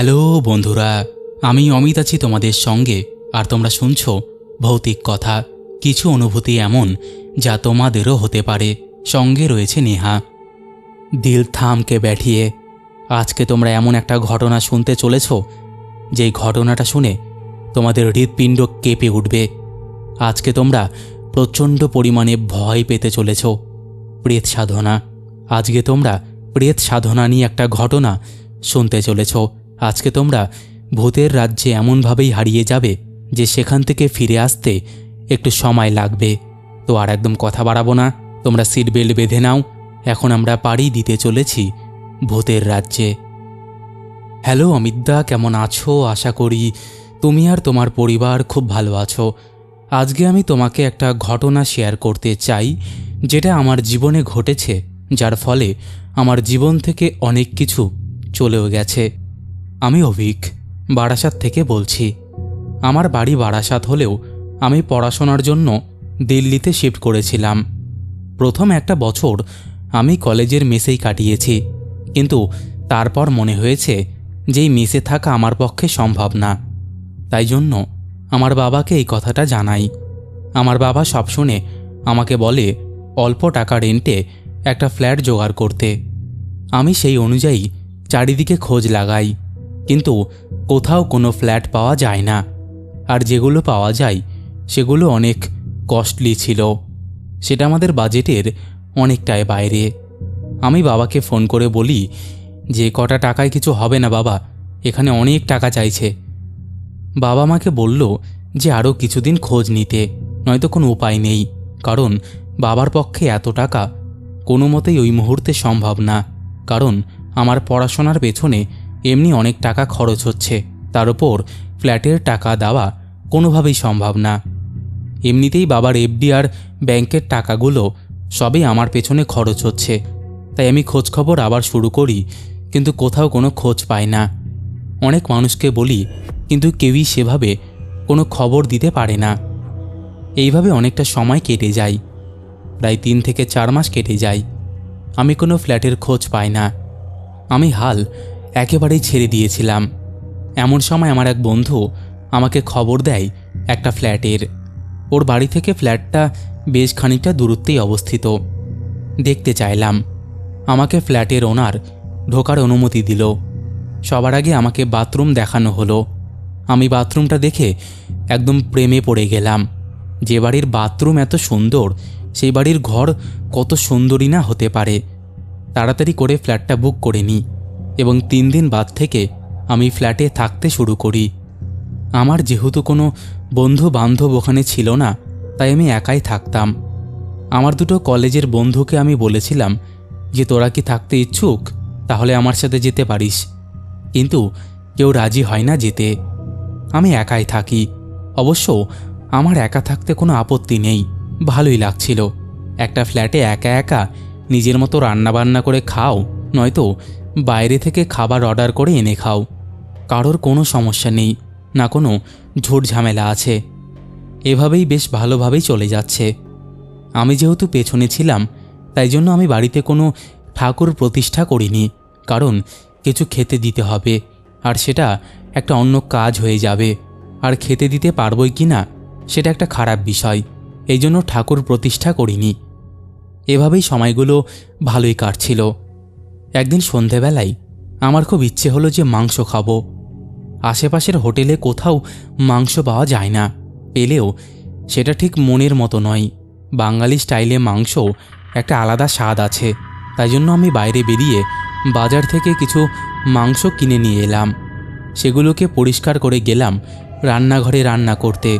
Hello বন্ধুরা, আমি অমিত আছি তোমাদের সঙ্গে, আর তোমরা শুনছো ভৌতিক কথা, কিছু অনুভূতি এমন যা তোমাদেরও হতে পারে। সঙ্গে রয়েছে নেহা। দিল থামকে ব্যাঠিয়ে, আজকে তোমরা এমন একটা ঘটনা শুনতে চলেছ? যেই ঘটনাটা শুনে তোমাদের হৃৎপিণ্ড কেঁপে উঠবে। আজকে তোমরা প্রচণ্ড পরিমাণে ভয় পেতে চলেছ। প্রেত সাধনা, আজকে তোমরা প্রেত সাধনা নিয়ে একটা ঘটনা শুনতে চলেছ। আজকে তোমরা ভূতের রাজ্যে এমনভাবেই হারিয়ে যাবে যে সেখান থেকে ফিরে আসতে একটু সময় লাগবে। তো আর একদম কথা বাড়াবো না, তোমরা সিট বেল্ট বেঁধে নাও। এখন আমরা পাড়ি দিতে চলেছি ভূতের রাজ্যে। হ্যালো অমিতদা, কেমন আছো? আশা করি তুমি আর তোমার পরিবার খুব ভালো আছো। আজকে আমি তোমাকে একটা ঘটনা শেয়ার করতে চাই, যেটা আমার জীবনে ঘটেছে, যার ফলে আমার জীবন থেকে অনেক কিছু চলেও গেছে। আমি অভিক, বারাসাত থেকে বলছি। আমার বাড়ি বারাসাত হলেও আমি পড়াশোনার জন্য দিল্লিতে শিফট করেছিলাম। প্রথম একটা বছর আমি কলেজের মেসেই কাটিয়েছি, কিন্তু তারপর মনে হয়েছে যে মেসে থাকা আমার পক্ষে সম্ভব না। তাই জন্য আমার বাবাকে এই কথাটা জানাই। আমার বাবা সব শুনে আমাকে বলে, অল্প টাকা রেন্টে একটা ফ্ল্যাট জোগাড় করতে। আমি সেই অনুযায়ী চারিদিকে খোঁজ লাগাই। কিন্তু কোথাও কোনো ফ্ল্যাট পাওয়া যায় না। আর যেগুলো পাওয়া যায়, সেগুলো অনেক কস্টলি ছিল। সেটা আমাদের বাজেটের অনেকটাই বাইরে। আমি বাবাকে ফোন করে বলি, যে কটা টাকায় কিছু হবে না বাবা? এখানে অনেক টাকা চাইছে। বাবা মাকে বলল যে আরও কিছুদিন খোঁজ নিতে, নয়তো কোনো উপায় নেই। কারণ বাবার পক্ষে এত টাকা কোনো মতেই ওই মুহূর্তে সম্ভব না। কারণ আমার পড়াশোনার পেছনে এমনি অনেক টাকা খরচ হচ্ছে। তার উপর ফ্ল্যাটের টাকা দেওয়া কোনোভাবেই সম্ভব না। এমনিতেই বাবার এফডি আর ব্যাংকের টাকাগুলো সবই আমার পেছনে খরচ হচ্ছে। তাই আমি খোঁজখবর আবার শুরু করি, কিন্তু কোথাও কোনো খোঁজ পাই না। অনেক মানুষকে বলি, কিন্তু কেউই সেভাবে কোনো খবর দিতে পারে না। এইভাবে অনেকটা সময় কেটে যায়। প্রায় তিন থেকে চার মাস কেটে যায়। আমি কোনো ফ্ল্যাটের খোঁজ পাই না। আমি হাল একেবারেই ছেড়ে দিয়েছিলাম। এমন সময় আমার এক বন্ধু আমাকে খবর দেয় একটা ফ্ল্যাটের। ওর বাড়ি থেকে ফ্ল্যাটটা বেশ খানিকটা দূরত্বেই অবস্থিত। দেখতে চাইলাম। আমাকে ফ্ল্যাটের ওনার ঢোকার অনুমতি দিল। সবার আগে আমাকে বাথরুম দেখানো হলো। আমি বাথরুমটা দেখে একদম প্রেমে পড়ে গেলাম। যে বাড়ির বাথরুম এত সুন্দর, সেই বাড়ির ঘর কত সুন্দরই না হতে পারে। তাড়াতাড়ি করে ফ্ল্যাটটা বুক করে নিই। এবং তিন দিন বাদ থেকে আমি ফ্ল্যাটে থাকতে শুরু করি। আমার যেহেতু কোনো বন্ধু বান্ধব ওখানে ছিল না, তাই আমি একাই থাকতাম। আমার দুটো কলেজের বন্ধুকে আমি বলেছিলাম যে, তোরা কি থাকতে ইচ্ছুক? তাহলে আমার সাথে যেতে পারিস। কিন্তু কেউ রাজি হয় না যেতে। আমি একাই থাকি। অবশ্য আমার একা থাকতে কোনো আপত্তি নেই। ভালোই লাগছিল। একটা ফ্ল্যাটে একা একা নিজের মতো রান্নাবান্না করে খাও, নয়তো বাইরে থেকে খাবার অর্ডার করে এনে খাও। কারোর কোনো সমস্যা নেই, না কোনো ঝুট ঝামেলা আছে। এভাবেই বেশ ভালোভাবেই চলে যাচ্ছে। আমি যেহেতু পেছনে ছিলাম, তাই জন্য আমি বাড়িতে কোনো ঠাকুর প্রতিষ্ঠা করিনি, কারণ কিছু খেতে দিতে হবে, আর সেটা একটা অন্য কাজ হয়ে যাবে। আর খেতে দিতে পারবই কি না, সেটা একটা খারাপ বিষয়, এই জন্য ঠাকুর প্রতিষ্ঠা করিনি। এভাবেই সময়গুলো ভালোই কাটছিল। একদিন সন্ধেবেলায় আমার খুব ইচ্ছে হলো যে মাংস খাব। আশেপাশের হোটেলে কোথাও মাংস পাওয়া যায় না। পেলেও সেটা ঠিক মনের মতো নয়। বাঙালি স্টাইলে মাংস একটা আলাদা স্বাদ আছে। তাই জন্য আমি বাইরে বেরিয়ে বাজার থেকে কিছু মাংস কিনে নিয়ে এলাম। সেগুলোকে পরিষ্কার করে গেলাম রান্নাঘরে রান্না করতে।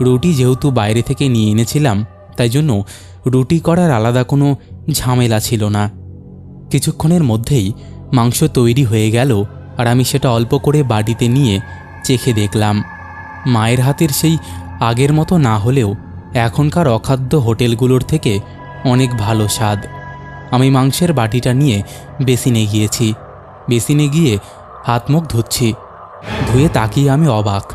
রুটি যেহেতু বাইরে থেকে নিয়ে এনেছিলাম, তাই জন্য রুটি করার আলাদা কোনো ঝামেলা ছিল না। কিছুক্ষণের মধ্যেই মাংস তৈরি হয়ে গেল আর আমি সেটা অল্প করে বাড়িতে নিয়ে চেখে দেখলাম। মায়ের হাতের সেই আগের মতো না হলেও এখনকার অখাদ্য হোটেলগুলোর থেকে অনেক ভালো স্বাদ। আমি মাংসের বাটিটা নিয়ে বেসিনে গিয়েছি। বেসিনে গিয়ে হাত মুখ ধুচ্ছি। ধুয়ে তাকিয়ে আমি অবাক।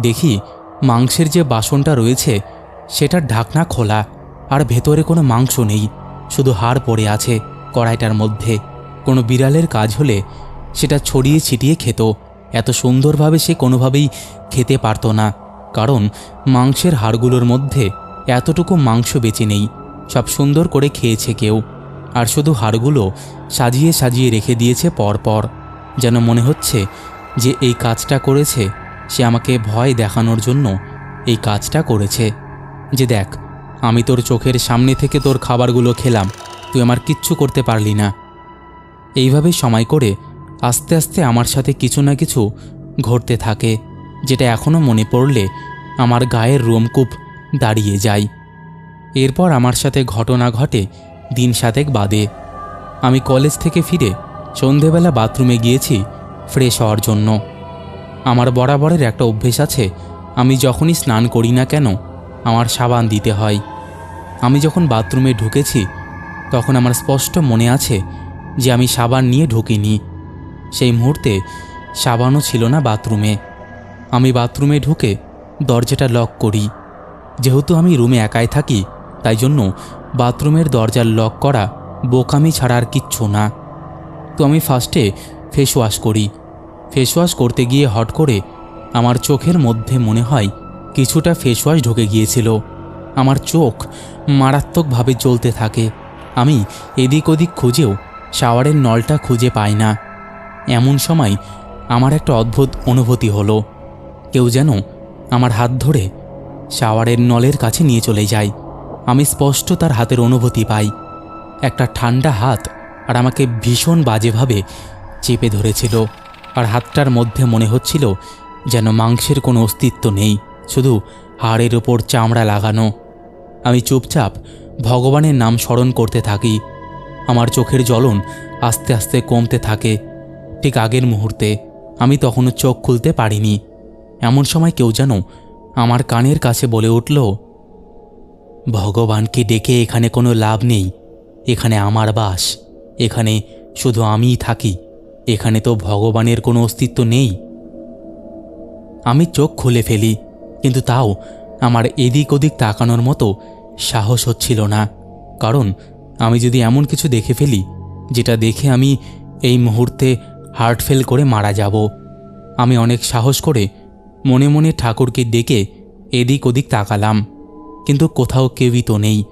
দেখি মাংসের যে বাসনটা রয়েছে সেটার ঢাকনা খোলা আর ভেতরে কোনো মাংস নেই, শুধু হাড় পড়ে আছে। কড়াইটার মধ্যে। কোনো বিড়ালের কাজ হলে সেটা ছড়িয়ে ছিটিয়ে খেত। এত সুন্দরভাবে সে কোনোভাবেই খেতে পারতো না। কারণ মাংসের হাড়গুলোর মধ্যে এতটুকু মাংস বেঁচে নেই। সব সুন্দর করে খেয়েছে কেউ। আর শুধু হাড়গুলো সাজিয়ে সাজিয়ে রেখে দিয়েছে পরপর। যেন মনে হচ্ছে যে এই কাজটা করেছে, সে আমাকে ভয় দেখানোর জন্য এই কাজটা করেছে। যে দেখ, আমি তোর চোখের সামনে থেকে তোর খাবারগুলো খেলাম। তুই আমার কিচ্ছু করতে পারলি না। এইভাবেই সময় করে আস্তে আস্তে আমার সাথে কিছু না কিছু ঘটতে থাকে, যেটা এখনও মনে পড়লে আমার গায়ের রোমকূপ দাঁড়িয়ে যায়। এরপর আমার সাথে ঘটনা ঘটে দিন সাতেক বাদে। আমি কলেজ থেকে ফিরে সন্ধেবেলা বাথরুমে গিয়েছি ফ্রেশ হওয়ার জন্য। আমার বরাবরের একটা অভ্যেস আছে, আমি যখনই স্নান করি না কেন, আমার সাবান দিতে হয়। আমি যখন বাথরুমে ঢুকেছি তখন আমার স্পষ্ট মনে আছে যে আমি সাবান নিয়ে ঢুকিনি। সেই মুহূর্তে সাবানও ছিল না বাথরুমে। আমি বাথরুমে ঢুকে দরজাটা লক করি। যেহেতু আমি রুমে একাই থাকি, তাই জন্য বাথরুমের দরজার লক করা বোকামি ছাড়া আর কিচ্ছু না। তো আমি ফার্স্টে ফেস ওয়াশ করি। ফেস ওয়াশ করতে গিয়ে হট করে আমার চোখের মধ্যে মনে হয় কিছুটা ফেস ওয়াশ ঢুকে গিয়েছিল। আমার চোখ মারাত্মকভাবে জ্বলতে থাকে। আমি এদিক ওদিক খুঁজেও শাওয়ারের নলটা খুঁজে পাই না। এমন সময় আমার একটা অদ্ভুত অনুভূতি হলো। কেউ যেন আমার হাত ধরে শাওয়ারের নলের কাছে নিয়ে চলে যায়। আমি স্পষ্ট তার হাতের অনুভূতি পাই। একটা ঠান্ডা হাত আর আমাকে ভীষণ বাজেভাবে চেপে ধরেছিল আর হাতটার মধ্যে মনে হচ্ছিল যেন মাংসের কোনো অস্তিত্ব নেই, শুধু হাড়ের ওপর চামড়া লাগানো। আমি চুপচাপ ভগবানের নাম স্মরণ করতে থাকি। আমার চোখের জ্বলন আস্তে আস্তে কমতে থাকে। ঠিক আগের মুহূর্তে আমি তখনও চোখ খুলতে পারিনি। এমন সময় কেউ যেন আমার কানের কাছে বলে উঠল, ভগবানকে ডেকে এখানে কোনো লাভ নেই। এখানে আমার বাস। এখানে শুধু আমিই থাকি। এখানে তো ভগবানের কোনো অস্তিত্ব নেই। আমি চোখ খুলে ফেলি, কিন্তু তাও আমার এদিক ওদিক তাকানোর মতো সাহস হচ্ছিল না। কারণ আমি যদি এমন কিছু দেখে ফেলি, যেটা দেখে আমি এই মুহূর্তে হার্ট ফেল করে মারা যাব। আমি অনেক সাহস করে মনে মনে ঠাকুরকে ডেকে এদিক ওদিক তাকালাম। কিন্তু কোথাও কেউই তো নেই।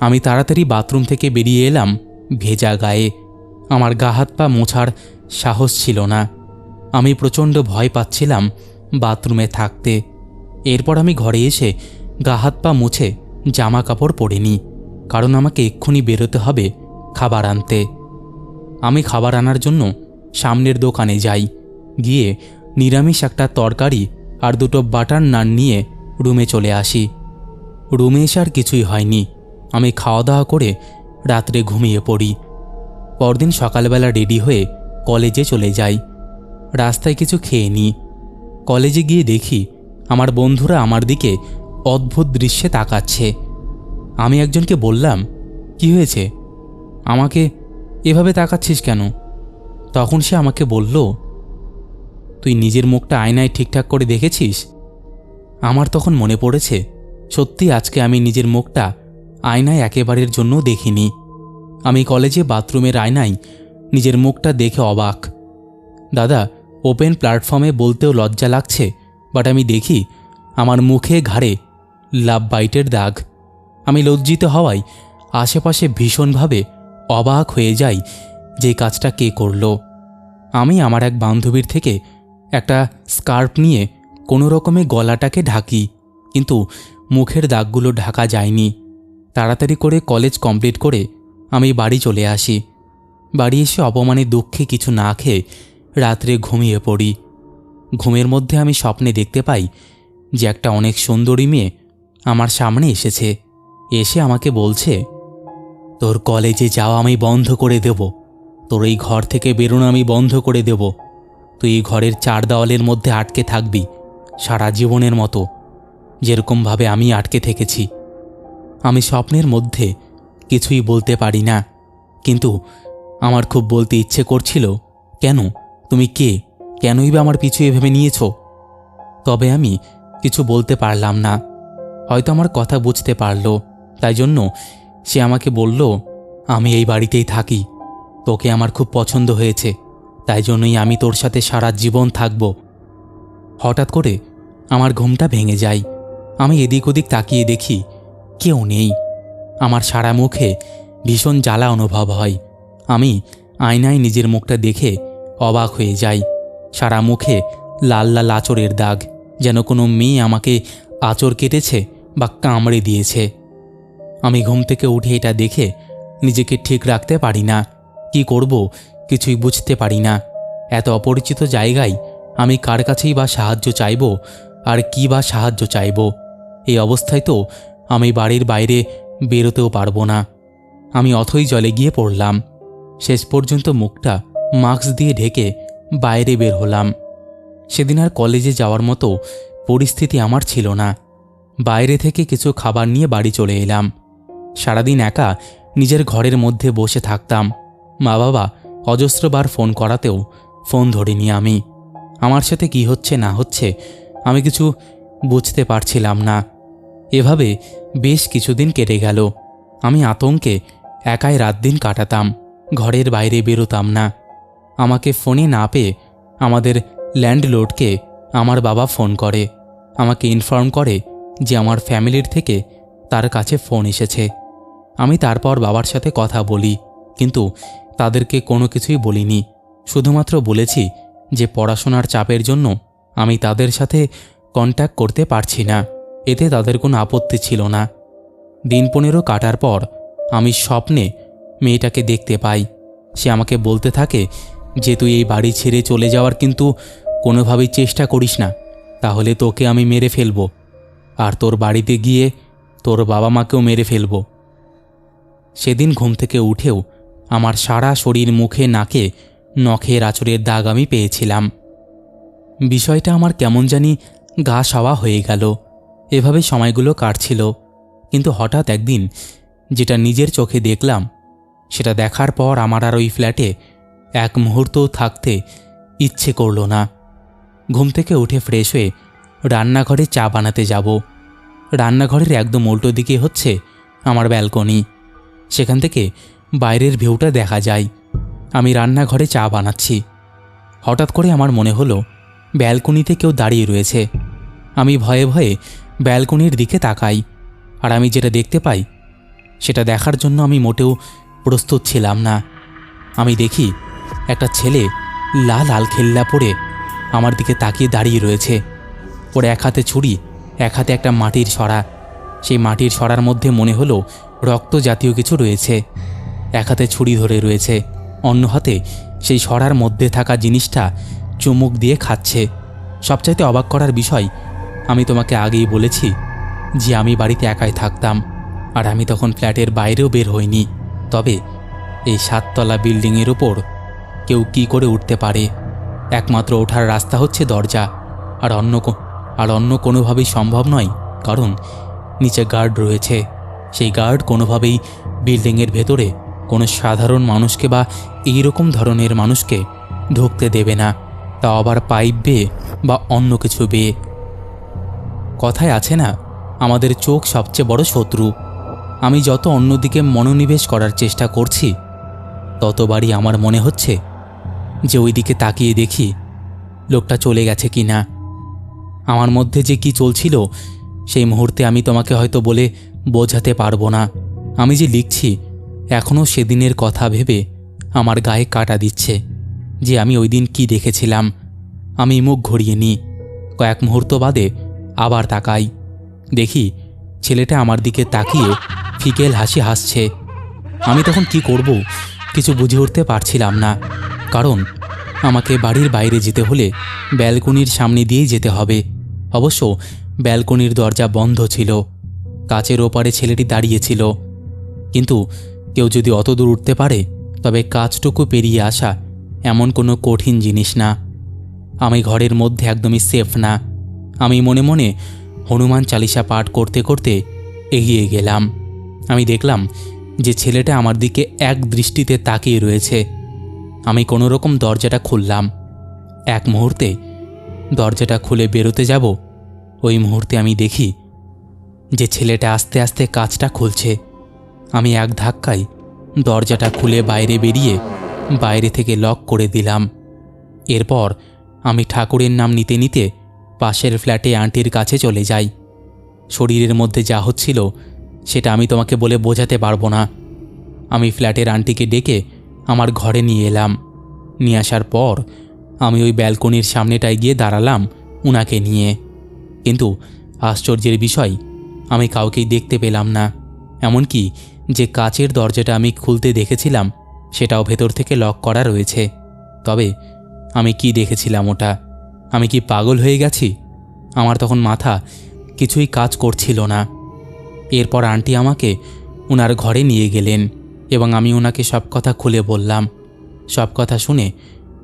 আমি তাড়াতাড়ি বাথরুম থেকে বেরিয়ে এলাম ভেজা গায়ে। আমার গা হাত পা মোছার সাহস ছিল না। আমি প্রচণ্ড ভয় পাচ্ছিলাম বাথরুমে থাকতে। এরপর আমি ঘরে এসে গা হাত পা মুছে জামা কাপড় পরে নিই কারণ আমাকে এক্ষুনি বেরোতে হবে খাবার আনতে। আমি খাবার আনার জন্য সামনের দোকানে যাই, গিয়ে নিরামিষ একটা তরকারি আর দুটো বাটার নান নিয়ে রুমে চলে আসি। রুমে এসে আর কিছুই হয়নি, আমি খাওয়া দাওয়া করে রাত্রে ঘুমিয়ে পড়ি। পরদিন সকালবেলা রেডি হয়ে কলেজে চলে যাই। রাস্তায় কিছু খেয়ে নিই কলেজে গিয়ে দেখি আমার বন্ধুরা আমার দিকে অদ্ভুত দৃশ্যে তাকাচ্ছে। আমি একজনকে বললাম, কি হয়েছে? আমাকে এভাবে তাকাচ্ছিস কেন? তখন সে আমাকে বলল, তুই নিজের মুখটা আয়নায় ঠিকঠাক করে দেখেছিস? আমার তখন মনে পড়েছে, সত্যি আজকে আমি নিজের মুখটা আয়নায় একেবারের জন্য দেখিনি। আমি কলেজে বাথরুমের আয়নায় নিজের মুখটা দেখে অবাক। দাদা, ওপেন প্ল্যাটফর্মে বলতেও লজ্জা লাগছে, বাট আমি দেখি আমার মুখে ঘাড়ে লাভ বাইটের দাগ। আমি লজ্জিত হওয়ায় আশেপাশে ভীষণভাবে অবাক হয়ে যাই যে কাজটা কে করল। আমি আমার এক বান্ধবীর থেকে একটা স্কার্ফ নিয়ে কোনো রকমে গলাটাকে ঢাকি, কিন্তু মুখের দাগগুলো ঢাকা যায়নি। তাড়াতাড়ি করে কলেজ কমপ্লিট করে আমি বাড়ি চলে আসি। বাড়ি এসে অপমানে দুঃখে কিছু না খেয়ে রাত্রে ঘুমিয়ে পড়ি। ঘুমের মধ্যে আমি স্বপ্নে দেখতে পাই যে একটা অনেক সুন্দরী মেয়ে আমার সামনে এসেছে। এসে আমাকে বলছে, তোর কলেজে যাওয়া আমি বন্ধ করে দেব। তোর এই ঘর থেকে বেরোনো আমি বন্ধ করে দেব। তুই এই ঘরের চার দেওয়ালের মধ্যে আটকে থাকবি, সারা জীবনের মতো। যেরকমভাবে আমি আটকে থেকেছি। আমি স্বপ্নের মধ্যে কিছুই বলতে পারি না। কিন্তু আমার খুব বলতে ইচ্ছে করছিল, কেন? তুমি কে? কেনই বা আমার পিছু এভাবে নিয়েছ? তবে আমি কিছু বলতে পারলাম না। হয়তো আমার কথা বুঝতে পারল। তাই জন্য সে আমাকে বলল, আমি এই বাড়িতেই থাকি। তোকে আমার খুব পছন্দ হয়েছে। তাই জন্যই আমি তোর সাথে সারা জীবন থাকব। হঠাৎ করে আমার ঘুমটা ভেঙে যায়। আমি এদিক ওদিক তাকিয়ে দেখি কেউ নেই। আমার সারা মুখে ভীষণ জ্বালা অনুভব হয়। আমি আয়নায় নিজের মুখটা দেখে অবাক হয়ে যাই। সারা মুখে লাল লাল আচরের দাগ। যেন কোনো মেয়ে আমাকে আচর কেটেছে বা কামড়ে দিয়েছে। আমি ঘুম থেকে উঠে এটা দেখে নিজেকে ঠিক রাখতে পারি না। কি করব? কিছুই বুঝতে পারি না। এত অপরিচিত জায়গায় আমি কার কাছেই বা সাহায্য চাইব? আর কি বা সাহায্য চাইব? এই অবস্থায় তো আমি বাড়ির বাইরে বেরোতেও পারব না। আমি অথই জলে গিয়ে পড়লাম। শেষ পর্যন্ত মুখটা মাস্ক দিয়ে ঢেকে বাইরে বের হলাম। সেদিন আর কলেজে যাওয়ার মতো পরিস্থিতি আমার ছিল না। বাইরে থেকে কিছু খাবার নিয়ে বাড়ি চলে এলাম। সারাদিন একা নিজের ঘরের মধ্যে বসে থাকতাম। মা বাবা অজস্রবার ফোন করাতেও ফোন ধরিনি আমি। আমার সাথে কি হচ্ছে না হচ্ছে আমি কিছু বুঝতে পারছিলাম না। এভাবে বেশ কিছুদিন কেটে গেল। আমি আতঙ্কে একাই রাত দিন কাটাতাম, ঘরের বাইরে বেরোতাম না। আমাকে ফোনে না পেয়ে আমাদের ল্যান্ডলোডকে আমার বাবা ফোন করে, আমাকে ইনফর্ম করে যে আমার ফ্যামিলির থেকে তার কাছে ফোন এসেছে। আমি তারপর বাবার সাথে কথা বলি, কিন্তু তাদেরকে কোনো কিছুই বলিনি। শুধুমাত্র বলেছি যে পড়াশোনার চাপের জন্য আমি তাদের সাথে কন্ট্যাক্ট করতে পারছি না। এতে তাদের কোনো আপত্তি ছিল না। দিন পনেরো কাটার পর আমি স্বপ্নে মেয়েটাকে দেখতে পাই। সে আমাকে বলতে থাকে যে, তুই এই বাড়ি ছেড়ে চলে যাওয়ার কিন্তু কোনোভাবেই চেষ্টা করিস না। তাহলে তোকে আমি মেরে ফেলব। আর তোর বাড়িতে গিয়ে তোর বাবা মাকেও মেরে ফেলব। সেদিন ঘুম থেকে উঠেও আমার সারা শরীর, মুখে, নাকে, নখের আঁচড়ের দাগ আমি পেয়েছিলাম। বিষয়টা আমার কেমন জানি গা সাওয়া হয়ে গেল। এভাবে সময়গুলো কাটছিল। কিন্তু হঠাৎ একদিন যেটা নিজের চোখে দেখলাম, সেটা দেখার পর আমার আর ওই ফ্ল্যাটে এক মুহূর্তও থাকতে ইচ্ছে করল না। ঘুম থেকে উঠে ফ্রেশ হয়ে রান্নাঘরে চা বানাতে যাব। রান্নাঘরের একদম উল্টো দিকে হচ্ছে আমার ব্যালকনি। সেখান থেকে বাইরের ভিউটা দেখা যায়। আমি রান্নাঘরে চা বানাচ্ছি। হঠাৎ করে আমার মনে হলো, ব্যালকনিতে কেউ দাঁড়িয়ে রয়েছে। আমি ভয়ে ভয়ে ব্যালকনির দিকে তাকাই। আর আমি যেটা দেখতে পাই, সেটা দেখার জন্য আমি মোটেও প্রস্তুত ছিলাম না। আমি দেখি একটা ছেলে লাল লাল খেল্লা পরে আমার দিকে তাকিয়ে দাঁড়িয়ে রয়েছে। ওর এক হাতে ছুরি, এক হাতে একটা মাটির সরা সেই মাটির সরার মধ্যে মনে হলো রক্ত জাতীয় কিছু রয়েছে। এক হাতে ছুরি ধরে রয়েছে, অন্য হাতে সেই সরার মধ্যে থাকা জিনিসটা চুমুক দিয়ে খাচ্ছে। সবচাইতে অবাক করার বিষয়, আমি তোমাকে আগেই বলেছি যে আমি বাড়িতে একাই থাকতাম, আর আমি তখন ফ্ল্যাটের বাইরেও বের হইনি। তবে এই সাততলা বিল্ডিংয়ের ওপর কেউ কি করে উঠতে পারে? একমাত্র ওঠার রাস্তা হচ্ছে দরজা, আর অন্য আর অন্য কোনোভাবেই সম্ভব নয়, কারণ নিচে গার্ড রয়েছে। সেই গার্ড কোনোভাবেই বিল্ডিংয়ের ভেতরে কোনো সাধারণ মানুষকে বা এই রকম ধরনের মানুষকে ঢুকতে দেবে না। তা আবার পাইপ বেয়ে বা অন্য কিছু বেয়ে। কথায় আছে না, আমাদের চোখ সবচেয়ে বড় শত্রু। আমি যত অন্যদিকে মনোনিবেশ করার চেষ্টা করছি, ততবারই আমার মনে হচ্ছে যে ওই দিকে তাকিয়ে দেখি লোকটা চলে গেছে কি না আমার মধ্যে যে কি চলছিল, সেই মুহূর্তে আমি তোমাকে হয়তো বলে বোঝাতে পারব না। আমি যে লিখছি এখনও সেদিনের কথা ভেবে আমার গায়ে কাটা দিচ্ছে যে আমি ওই দিন কী দেখেছিলাম। আমি মুখ ঘুরিয়ে নিই, কয়েক মুহূর্ত বাদে আবার তাকাই। দেখি, ছেলেটা আমার দিকে তাকিয়ে ফিকেল হাসি হাসছে। আমি তখন কি করব, কিছু বুঝে উঠতে পারছিলাম না। কারণ, আমাকে বাড়ির বাইরে যেতে হলে ব্যালকনির সামনে দিয়েই যেতে হবে। অবশ্য ব্যালকনির দরজা বন্ধ ছিল, কাচের ওপারে ছেলেটি দাঁড়িয়েছিল। কিন্তু কেউ যদি অত দূর উঠতে পারে, তবে কাজটুকু পেরিয়ে আসা এমন কোনো কঠিন জিনিস না। আমি ঘরের মধ্যে একদমই সেফ না। আমি মনে মনে হনুমান চালিসা পাঠ করতে করতে এগিয়ে গেলাম। আমি দেখলাম যে ছেলেটা আমার দিকে এক দৃষ্টিতে তাকিয়ে রয়েছে। আমি কোনো রকম দরজাটা খুললাম। এক মুহূর্তে দরজাটা খুলে বেরোতে যাব। ওই মুহূর্তে আমি দেখি যে ছেলেটা আস্তে আস্তে কাজটা খুলছে। আমি এক ধাক্কায় দরজাটা খুলে বাইরে বেরিয়ে বাইরে থেকে লক করে দিলাম। এরপর আমি ঠাকুরের নাম নিতে নিতে পাশের ফ্ল্যাটে আন্টির কাছে চলে যাই। শরীরের মধ্যে যা হচ্ছিল সেটা আমি তোমাকে বলে বোঝাতে পারব না। আমি ফ্ল্যাটের আন্টিকে ডেকে আমার ঘরে নিয়ে এলাম। নিয়ে আসার পর আমি ওই ব্যালকনির সামনেটায় গিয়ে দাঁড়ালাম উনাকে নিয়ে। কিন্তু আশ্চর্যের বিষয়, আমি কাউকেই দেখতে পেলাম না। এমনকি যে কাচের দরজাটা আমি খুলতে দেখেছিলাম, সেটাও ভেতর থেকে লক করা রয়েছে। তবে আমি কি দেখেছিলাম ওটা? আমি কি পাগল হয়ে গেছি? আমার তখন মাথা কিছুই কাজ করছিল না। এরপর আন্টি আমাকে ওনার ঘরে নিয়ে গেলেন এবং আমি ওনাকে সব কথা খুলে বললাম। সব কথা শুনে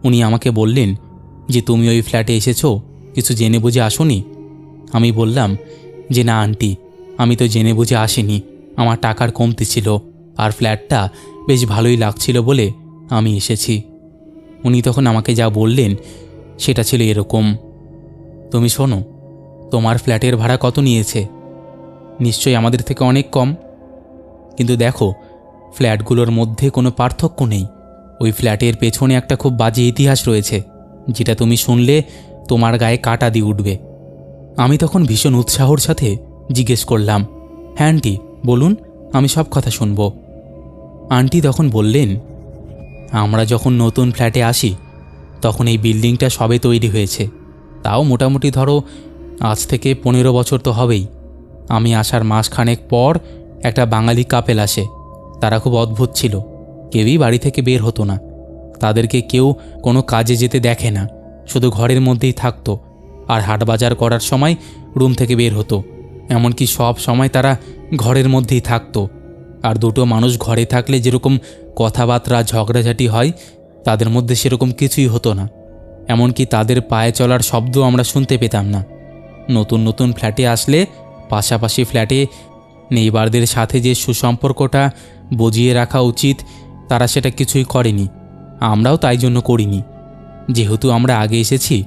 উনি আমাকে বললেন যে, তুমি ওই ফ্ল্যাটে এসেছ, কিছু জেনে বুঝে আসোনি? আমি বললাম, যে না, আন্টি, আমি তো জেনে বুঝে আসিনি। আমার টাকার কমতি ছিল আর ফ্ল্যাটটা বেশ ভালোই লাগছিল বলে আমি এসেছি। উনি তখন আমাকে যা বললেন, সেটা ছিল এরকম। তুমি শোনো, তোমার ফ্ল্যাটের ভাড়া কত নিয়েছে? নিশ্চয়ই আমাদের থেকে অনেক কম। কিন্তু দেখো, ফ্ল্যাটগুলোর মধ্যে কোনো পার্থক্য নেই। ওই ফ্ল্যাটের পেছনে একটা খুব বাজে ইতিহাস রয়েছে, যেটা তুমি শুনলে তোমার গায়ে কাটা দিয়ে উঠবে। আমি তখন ভীষণ উৎসাহর সাথে জিজ্ঞেস করলাম হ্যাঁ আন্টি, বলুন, আমি সব কথা শুনব। আন্টি তখন বললেন, আমরা যখন নতুন ফ্ল্যাটে আসি, তখন এই বিল্ডিংটা সবে তৈরি হয়েছে। তাও মোটামুটি ধরো, আজ থেকে পনেরো বছর তো হবেই। আমি আসার মাসখানেক পর একটা বাঙালি কাপেল আসে, তারা খুব অদ্ভুত ছিল। কেউই বাড়ি থেকে বের হতো না। তাদেরকে কেউ কোনো কাজে যেতে দেখে না। শুধু ঘরের মধ্যেই থাকতো আর হাট বাজার করার সময় রুম থেকে বের হতো। এমনকি সব সময় তারা ঘরের মধ্যেই থাকতো। আর দুটো মানুষ ঘরে থাকলে যেরকম কথাবার্তা, ঝগড়াঝাটি হয়, তাদের মধ্যে সেরকম কিছুই হতো না। এমনকি তাদের পায়ে চলার শব্দ আমরা শুনতে পেতাম না। নতুন নতুন ফ্ল্যাটে আসলে পাশাপাশি ফ্ল্যাটে নেইবারদের সাথে যে সুসম্পর্কটা বজিয়ে রাখা উচিত তারা সেটা কিছুই করেনি। আমরাও তাই জন্য করিনি। যেহেতু আমরা আগে এসেছি,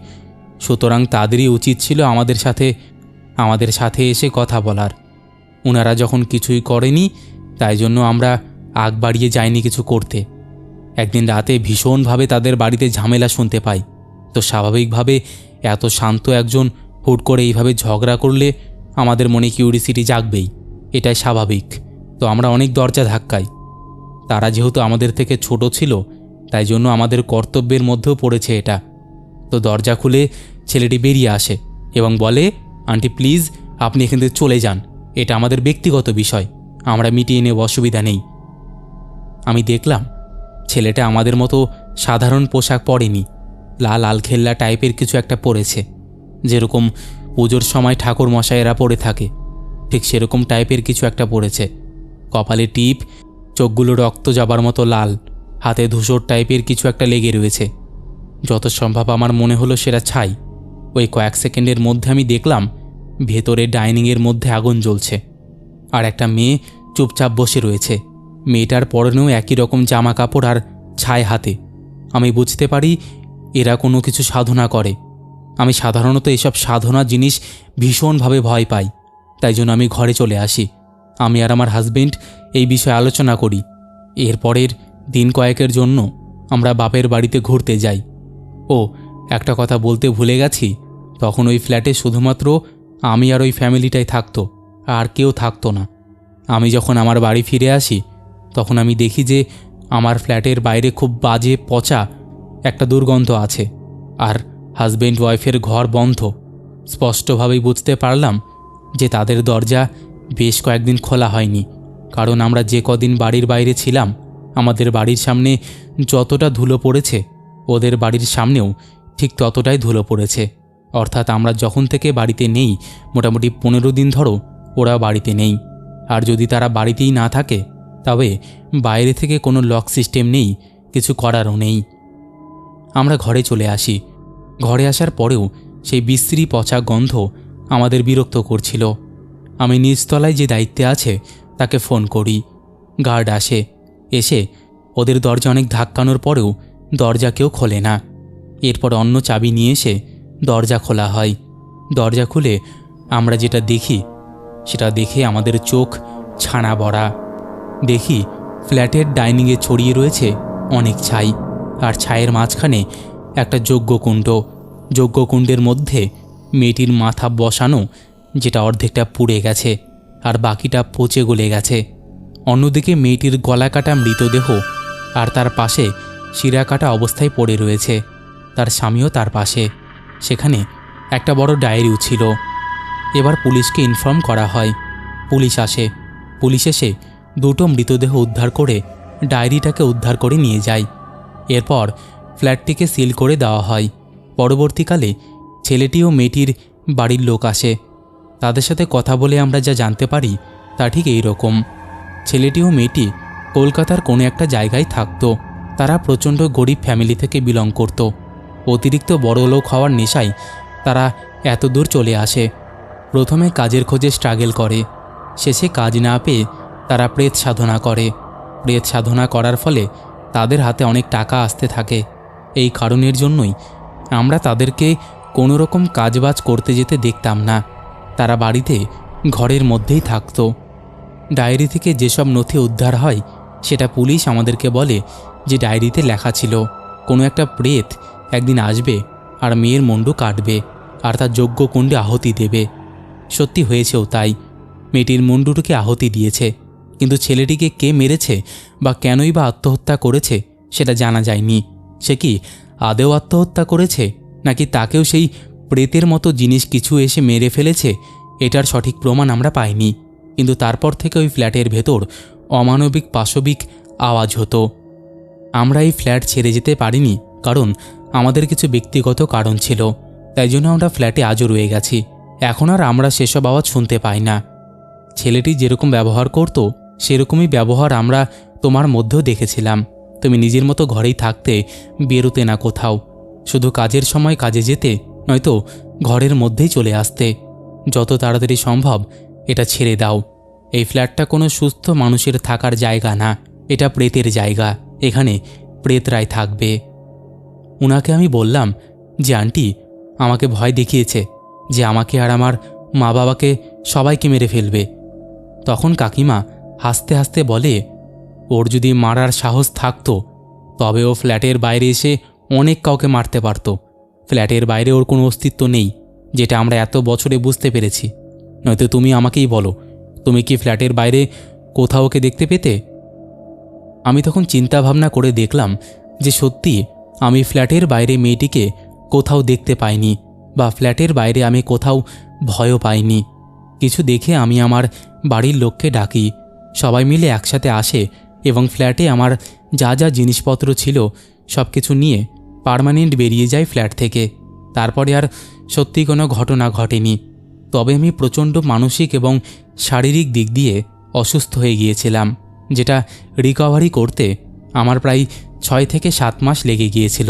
সুতরাং তাদেরই উচিত ছিল আমাদের সাথে আমাদের সাথে এসে কথা বলার। ওনারা যখন কিছুই করেনি, তাই জন্য আমরা আগ বাড়িয়ে যাইনি কিছু করতে। একদিন রাতে ভীষণভাবে তাদের বাড়িতে ঝামেলা শুনতে পাই। তো স্বাভাবিকভাবে এত শান্ত একজন হুট করে এইভাবে ঝগড়া করলে আমাদের মনে কিউরিসিটি জাগবেই। এটাই স্বাভাবিক। তো আমরা অনেক দরজা ধাক্কাই তারা যেহেতু আমাদের থেকে ছোট ছিল, তাই জন্য আমাদের কর্তব্যের মধ্যেও পড়েছে এটা। তো দরজা খুলে ছেলেটি বেরিয়ে আসে এবং বলে, আন্টি, প্লিজ, আপনি এখান থেকে চলে যান। এটা আমাদের ব্যক্তিগত বিষয়। আমরা মিটিয়ে নেব, অসুবিধা নেই। আমি দেখলাম, ছেলেটা আমাদের মতো সাধারণ পোশাক পরেনি। লাল আলখেল্লা টাইপের কিছু একটা পরেছে। যেরকম পুজোর সময় ঠাকুর মশাইয়েরা পরে থাকে, ঠিক সেরকম টাইপের কিছু একটা পড়েছে কপালে টিপ চোখগুলো রক্ত যাবার মতো লাল, হাতে ধূসর টাইপের কিছু একটা লেগে রয়েছে। যত সম্ভব আমার মনে হলো সেটা ছাই। ওই কয়েক সেকেন্ডের মধ্যে আমি দেখলাম, ভেতরে ডাইনিংয়ের মধ্যে আগুন জ্বলছে। আর একটা মেয়ে চুপচাপ বসে রয়েছে। মেয়েটার পরনেও একই রকম জামা কাপড় আর ছাই হাতে। আমি বুঝতে পারি, এরা কোনো কিছু সাধনা করে। আমি সাধারণত এসব সাধনা জিনিস ভীষণভাবে ভয় পাই। তাই জন্য আমি ঘরে চলে আসি। আমি আর আমার হাজবেন্ড এই বিষয়ে আলোচনা করি। এরপরের দিন কয়েকের জন্য আমরা বাপের বাড়িতে ঘুরতে যাই। ও, একটা কথা বলতে ভুলে গেছি? তখন ওই ফ্ল্যাটে শুধুমাত্র আমি আর ওই ফ্যামিলিটাই থাকতো, আর কেউ থাকতো না। আমি যখন আমার বাড়ি ফিরে আসি, তখন আমি দেখি যে আমার ফ্ল্যাটের বাইরে খুব বাজে পচা একটা দুর্গন্ধ আছে, আর হাজবেন্ড ওয়াইফের ঘর বন্ধ। স্পষ্টভাবেই বুঝতে পারলাম যে তাদের দরজা বেশ কয়েকদিন খোলা হয়নি, কারণ আমরা যে কদিন বাড়ির বাইরে ছিলাম, আমাদের বাড়ির সামনে যতটা ধুলো পড়েছে, ওদের বাড়ির সামনেও ঠিক ততটাই ধুলো পড়েছে। অর্থাৎ আমরা যখন থেকে বাড়িতে নেই, মোটামুটি পনেরো দিন ধরো ওরা বাড়িতে নেই। আর যদি তারা বাড়িতেই না থাকে, তবে বাইরে থেকে কোনো লক সিস্টেম নেই, কিছু করারও নেই। আমরা ঘরে চলে আসি। ঘরে আসার পরেও সেই বিশ্রী পচা গন্ধ আমাদের বিরক্ত করছিল। আমি নিচতলায় যে দায়িত্বে আছে, তাকে ফোন করি। গার্ড আসে। এসে ওদের দরজা অনেক ধাক্কানোর পরেও দরজা কেউ খোলে না। এরপর অন্য চাবি নিয়ে এসে দরজা খোলা হয়। দরজা খুলে আমরা যেটা দেখি, সেটা দেখে আমাদের চোখ ছানা ভরা। দেখি ফ্ল্যাটের ডাইনিংয়ে ছড়িয়ে রয়েছে অনেক ছাই, আর ছায়ের মাঝখানে একটা যজ্ঞকুণ্ড। যজ্ঞকুণ্ডের মধ্যে মেয়েটির মাথা বসানো যেটা অর্ধেকটা পুড়ে গেছে আর বাকিটা পচে গলে গেছে। অন্যদিকে মেয়েটির গলা কাটা মৃতদেহ আর তার পাশে শিরা কাটা অবস্থায় পড়ে রয়েছে। তার স্বামীও তার পাশে। সেখানে একটা বড় ডায়েরিও ছিল। এবার পুলিশকে ইনফর্ম করা হয়। পুলিশ আসে। পুলিশ এসে দুটো মৃতদেহ উদ্ধার করে ডায়েরিটাকে উদ্ধার করে নিয়ে যায়। এরপর ফ্ল্যাটটিকে সিল করে দেওয়া হয়। পরবর্তীকালে ছেলেটি ও মেয়েটির বাড়ির লোক আসে। তাদের সাথে কথা বলে আমরা যা জানতে পারি, তা ঠিক এই রকম ছেলেটি ও মেয়েটি কলকাতার কোনো একটা জায়গায় থাকতো। তারা প্রচণ্ড গরিব ফ্যামিলি থেকে বিলং করত। অতিরিক্ত বড় লোক হওয়ার নেশায় তারা এত দূর চলে আসে। প্রথমে কাজের খোঁজে স্ট্রাগল করে। শেষে কাজ না পেয়ে তারা প্রেত সাধনা করে। প্রেত সাধনা করার ফলে তাদের হাতে অনেক টাকা আসতে থাকে। এই কারণের জন্যই আমরা তাদেরকে কোনো রকম কাজবাজ করতে যেতে দেখতাম না। তারা বাড়িতে ঘরের মধ্যেই থাকতো। ডায়েরি থেকে যেসব নথি উদ্ধার হয়, সেটা পুলিশ আমাদেরকে বলে যে ডায়েরিতে লেখা ছিল, কোনো একটা প্রেত একদিন আসবে আর মেয়ের মুন্ডু কাটবে আর তার যোগ্য কুণ্ডে আহতি দেবে। সত্যি হয়েছেও তাই, মেয়েটির মুন্ডুটিকে আহতি দিয়েছে, কিন্তু ছেলেটিকে কে মেরেছে বা কেনই বা আত্মহত্যা করেছে সেটা জানা যায়নি। সে কি আদেও আত্মহত্যা করেছে, নাকি তাকেও সেই প্রেতের মতো জিনিস কিছু এসে মেরে ফেলেছে, এটার সঠিক প্রমাণ আমরা পাইনি। কিন্তু তারপর থেকে ওই ফ্ল্যাটের ভেতর অমানবিক পাশবিক আওয়াজ হতো। আমরা এই ফ্ল্যাট ছেড়ে যেতে পারিনি, কারণ আমাদের কিছু ব্যক্তিগত কারণ ছিল, তাই জন্য আমরা ফ্ল্যাটে আজও রয়ে গেছি। এখন আর আমরা সেসব আওয়াজ শুনতে পাই না। ছেলেটি যেরকম ব্যবহার করত, সেরকমই ব্যবহার আমরা তোমার মধ্যেও দেখেছিলাম। তুমি নিজের মতো ঘরেই থাকতে বেরোতে না কোথাও। শুধু কাজের সময় কাজে যেতে নয়তো ঘরের মধ্যেই চলে আসতে। যত তাড়াতাড়ি সম্ভব, এটা ছেড়ে দাও। এই ফ্ল্যাটটা কোনো সুস্থ মানুষের থাকার জায়গা না। এটা প্রেতের জায়গা। এখানে প্রেতরাই থাকবে। উনাকে আমি বললাম যে, আন্টি, আমাকে ভয় দেখিয়েছে যে, আমাকে আর আমার মা বাবাকে সবাইকে মেরে ফেলবে। তখন কাকিমা হাসতে হাসতে বলে, ওর যদি মারার সাহস থাকতো, তবে ও ফ্ল্যাটের বাইরে এসে অনেক কাউকে মারতে পারতো। ফ্ল্যাটের বাইরে ওর কোনো অস্তিত্ব নেই, যেটা আমরা এত বছরে বুঝতে পেরেছি। নয়তো তুমি আমাকেই বলো, তুমি কি ফ্ল্যাটের বাইরে কোথাও ওকে দেখতে পেতে? আমি তখন চিন্তা ভাবনা করে দেখলাম যে সত্যি আমি ফ্ল্যাটের বাইরে মেয়েটিকে কোথাও দেখতে পাইনি বা ফ্ল্যাটের বাইরে আমি কোথাও ভয়ও পাইনি। কিছু দেখে আমি আমার বাড়ির লোককে ডাকি, সবাই মিলে একসাথে আসে এবং ফ্ল্যাটে আমার যা যা জিনিসপত্র ছিল সব কিছু নিয়ে পার্মানেন্ট বেরিয়ে যায় ফ্ল্যাট থেকে। তারপরে আর সত্যি কোনো ঘটনা ঘটেনি। তবে আমি প্রচণ্ড মানসিক এবং শারীরিক দিক দিয়ে অসুস্থ হয়ে গিয়েছিলাম, যেটা রিকভারি করতে আমার প্রায় ছয় থেকে সাত মাস লেগে গিয়েছিল।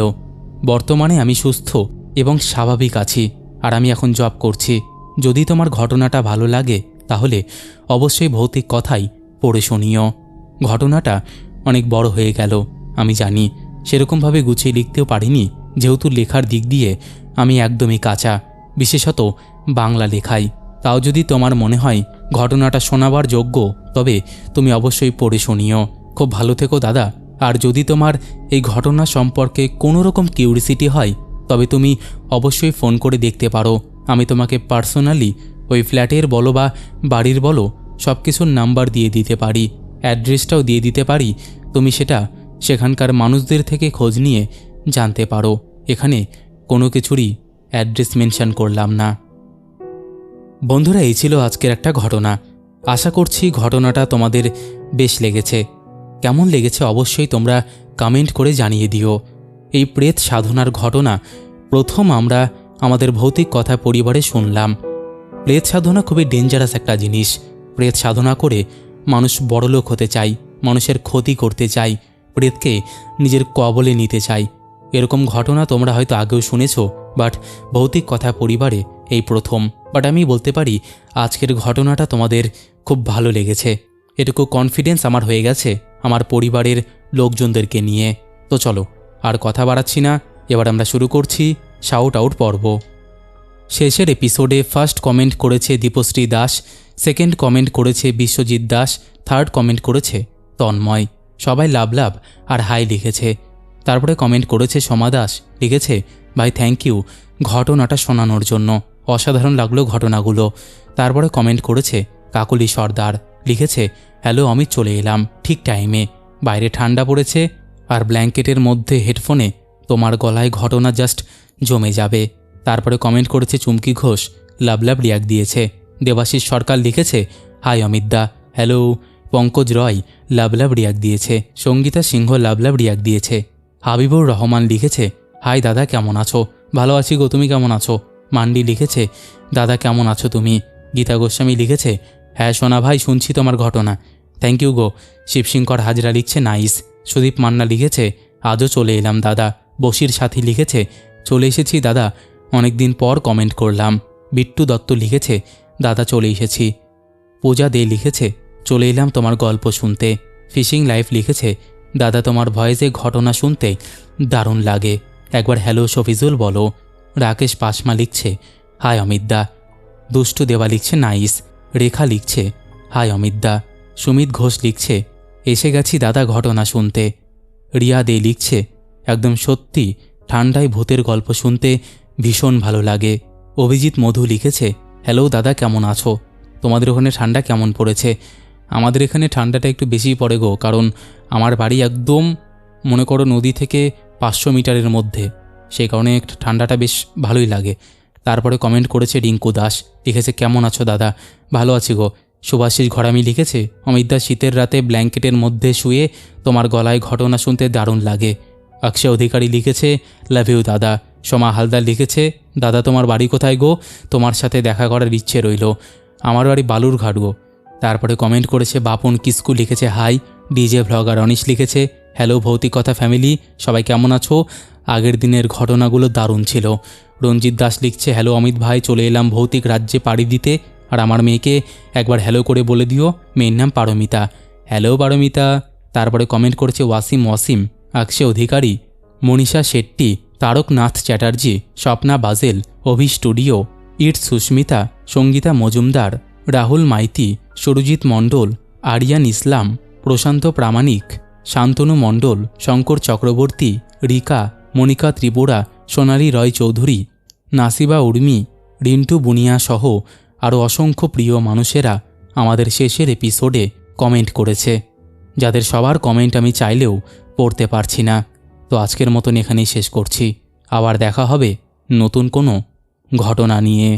বর্তমানে আমি সুস্থ এবং স্বাভাবিক আছি আর আমি এখন জব করছি। যদি তোমার ঘটনাটা ভালো লাগে, তাহলে অবশ্যই ভৌতিক কথাই পড়ে শুনিও। ঘটনাটা অনেক বড় হয়ে গেল, আমি জানি। সেরকমভাবে গুছিয়ে লিখতেও পারিনি, যেহেতু লেখার দিক দিয়ে আমি একদমই কাঁচা। বিশেষত বাংলা লেখাই। তাও যদি তোমার মনে হয় ঘটনাটা শোনাবার যোগ্য, তবে তুমি অবশ্যই পড়ে শুনিও। খুব ভালো থেকো দাদা। আর যদি তোমার এই ঘটনা সম্পর্কে কোনো রকম কিউরিসিটি হয়, তবে তুমি অবশ্যই ফোন করে দেখতে পারো। আমি তোমাকে পার্সোনালি ওই ফ্ল্যাটের বলো বা বাড়ির বলো সব কিছুর নাম্বার দিয়ে দিতে পারি। অ্যাড্রেসটাও দিয়ে দিতে পারি। তুমি সেটা সেখানকার মানুষদের থেকে খোঁজ নিয়ে জানতে পারো। এখানে কোনো কিছুরই অ্যাড্রেস মেনশন করলাম না। বন্ধুরা, এই ছিল আজকের একটা ঘটনা। আশা করছি ঘটনাটা তোমাদের বেশ লেগেছে। কেমন লেগেছে অবশ্যই তোমরা কমেন্ট করে জানিয়ে দিও। এই প্রেত সাধনার ঘটনা প্রথম আমরা আমাদের ভৌতিক কথা পরিবারে শুনলাম। প্রেত সাধনা খুবই ডেঞ্জারাস একটা জিনিস। প্রেত সাধনা করে মানুষ বড়লোক হতে চায়, মানুষের ক্ষতি করতে চায়। প্রেতকে নিজের কবলে নিতে চায় এরকম ঘটনা তোমরা হয়তো আগেও শুনেছ বাট ভৌতিক কথা পরিবারে এই প্রথম। বাট আমি বলতে পারি, আজকের ঘটনাটা তোমাদের খুব ভালো লেগেছে। এটুকু কনফিডেন্স আমার হয়ে গেছে, আমার পরিবারের লোকজনদেরকে নিয়ে। তো চলো, আর কথা বাড়াচ্ছি না, এবার আমরা শুরু করছি শাউট আউট পর্ব। শেষের এপিসোডে ফার্স্ট কমেন্ট করেছে দীপশ্রী দাস সেকেন্ড কমেন্ট করেছে বিশ্বজিৎ দাস থার্ড কমেন্ট করেছে তন্ময়। সবাই লাভ লাভ আর হাই লিখেছে। তারপরে কমেন্ট করেছে সমা দাস। লিখেছে, ভাই থ্যাংক ইউ ঘটনাটা শোনানোর জন্য। অসাধারণ লাগল ঘটনাগুলো। তারপরে কমেন্ট করেছে, কাকলি সর্দার। লিখেছে, হ্যালো, আমি চলে এলাম, ঠিক টাইমে বাইরে ঠান্ডা পড়েছে আর ব্ল্যাঙ্কেটের মধ্যে হেডফোনে তোমার গলায় ঘটনা জাস্ট জমে যাবে। তারপরে কমেন্ট করেছে চুমকি ঘোষ, লাভ লাভ রিয়াক দিয়েছে। দেবাশিস সরকার লিখেছে, hi Amit da hello Pankaj Roy love love react দিয়েছে, সঙ্গীতা সিংহ লাভ লাভ রিয়াক দিয়েছে। হাবিবুর রহমান লিখেছে, হাই দাদা, কেমন আছো? ভালো আছি গো, তুমি কেমন আছো? মান্ডি লিখেছে, দাদা, কেমন আছো তুমি? গীতা গোস্বামী লিখেছে হ্যাঁ সোনা ভাই, শুনছি তোমার ঘটনা। থ্যাংক ইউ গো। শিবশঙ্কর হাজরা লিখছে, নাইস। সুদীপ মান্না লিখেছে, আজও চলে এলাম দাদা। বসির সাথী লিখেছে, চলে এসেছি দাদা। অনেক দিন পর কমেন্ট করলাম। বিট্টু দত্ত লিখেছে, দাদা, চলে এসেছি। পূজা দে লিখেছে। চলে এলাম তোমার গল্প শুনতে। ফিশিং লাইফ লিখেছে, দাদা, তোমার ভয়েসে ঘটনা শুনতে দারুণ লাগে। একবার হ্যালো শফিজুল বলো। রাকেশ পাশমা লিখছে হাই অমিতদা। দুষ্টু দেওয়া লিখছে, নাইস। রেখা লিখছে হাই অমিতদা। সুমিত ঘোষ লিখছে, এসে গেছি দাদা ঘটনা শুনতে। রিয়া দে লিখছে, একদম সত্যি, ঠান্ডায় ভূতের গল্প শুনতে ভীষণ ভালো লাগে। অভিজিৎ মধু লিখেছে, হ্যালো দাদা, কেমন আছো? তোমাদের ওখানে ঠান্ডা কেমন পড়েছে? আমাদের এখানে ঠান্ডাটা একটু বেশি পড়ে গো, কারণ আমার বাড়ি একদম, মনে করো, নদী থেকে পাঁচশো মিটারের মধ্যে। সেই কারণে ঠান্ডাটা বেশ ভালোই লাগে। তারপরে কমেন্ট করেছে রিঙ্কু দাস, লিখেছে, কেমন আছো দাদা? ভালো আছি গো। সুভাষিস ঘরামি লিখেছে? অমিতদা, শীতের রাতে ব্ল্যাঙ্কেটের মধ্যে শুয়ে তোমার গলায় ঘটনা শুনতে দারুণ লাগে। অক্ষয় অধিকারী লিখেছে, লাভ ইউ দাদা। সোমা হালদার লিখেছে, দাদা, তোমার বাড়ি কোথায় গো? তোমার সাথে দেখা করার ইচ্ছে রইল। আমার বাড়ি বালুরঘাট গো। তারপরে কমেন্ট করেছে, বাপন কিস্কু লিখেছে, হাই ডিজে ভ্লগার অনিশ লিখেছে হ্যালো ভৌতিকতা ফ্যামিলি সবাই কেমন আছো? আগের দিনের ঘটনাগুলো দারুণ ছিল। রঞ্জিত দাস লিখছে হ্যালো অমিত ভাই, চলে এলাম ভৌতিক রাজ্যে পাড়ি দিতে, আর আমার মেয়েকে একবার হ্যালো করে বলে দিও, মেয়ের নাম পারমিতা। হ্যালো পারমিতা। তারপরে কমেন্ট করেছে, ওয়াসিম ওয়াসিম আকশে অধিকারী, মনীষা শেট্টি, তারকনাথ চ্যাটার্জি, স্বপ্না বাজেল, অভি স্টুডিও ইট সুস্মিতা, সঙ্গীতা মজুমদার রাহুল মাইতি, সুরজিৎ মণ্ডল, আরিয়ান ইসলাম, প্রশান্ত প্রামাণিক, শান্তনু মণ্ডল, শঙ্কর চক্রবর্তী, রিকা, মনিকা ত্রিপুরা, সোনালী রয় চৌধুরী নাসিবা উর্মি, রিন্টু বুনিয়া সহ আরও অসংখ্য প্রিয় মানুষেরা আমাদের শেষের এপিসোডে কমেন্ট করেছে। যাদের সবার কমেন্ট আমি চাইলেও পড়তে পারছি না। তো আজকের মতন এখানেই শেষ করছি। আবার দেখা হবে নতুন কোনো ঘটনা নিয়ে।